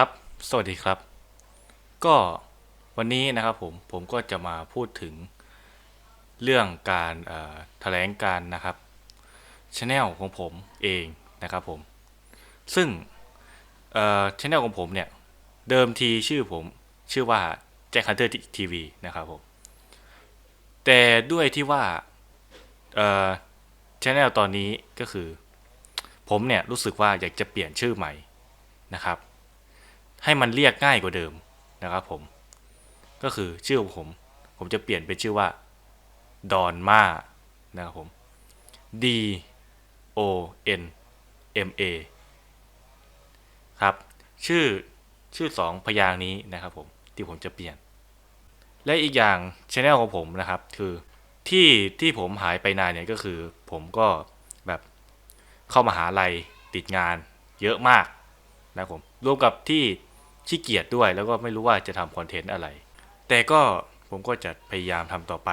ครับ สวัสดีครับ ก็วันนี้นะครับผมผมก็จะมาพูดถึงเรื่องการแถลงการนะครับช anel ของผมเองนะครับผม ซึ่งช anel ของผมเนี่ย เดิมทีชื่อผมชื่อว่า Jack Hunter TV นะครับผม แต่ด้วยที่ว่าช anel ตอนนี้ก็คือ ผมเนี่ยรู้สึกว่าอยากจะเปลี่ยนชื่อใหม่นะครับ ให้มันเรียกง่ายกว่าเดิมนะครับผม ก็คือชื่อของผม ผมจะเปลี่ยนเป็นชื่อว่าดอนมานะครับผม D O N M A ครับ ชื่อชื่อสองพยางนี้นะครับผม ที่ผมจะเปลี่ยน และอีกอย่างช anel ของผมนะครับ คือที่ที่ผมหายไปนานเนี่ยก็คือผมก็แบบเข้ามาหาลัยติดงานเยอะมากนะครับผมรวมกับที่ ขี้เกียจด้วย แล้วก็ไม่รู้ว่าจะทำคอนเทนต์อะไร แต่ก็ผมก็จะพยายามทำต่อไป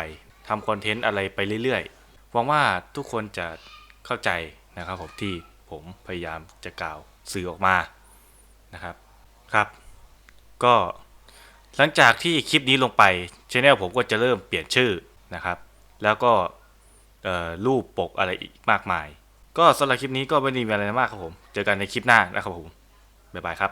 ทำคอนเทนต์อะไรไปเรื่อยๆหวังว่าทุกคนจะเข้าใจนะครับผมที่ผมพยายามจะกล่าวสื่อออกมานะครับครับ ก็หลังจากที่คลิปนี้ลงไปช anel ผมก็จะเริ่มเปลี่ยนชื่อนะครับ แล้วก็รูปปกอะไรอีกมากมาย ก็สำหรับคลิปนี้ก็ไม่ได้มีอะไรมากครับผม เจอกันในคลิปหน้านะครับผม บ๊ายบายครับ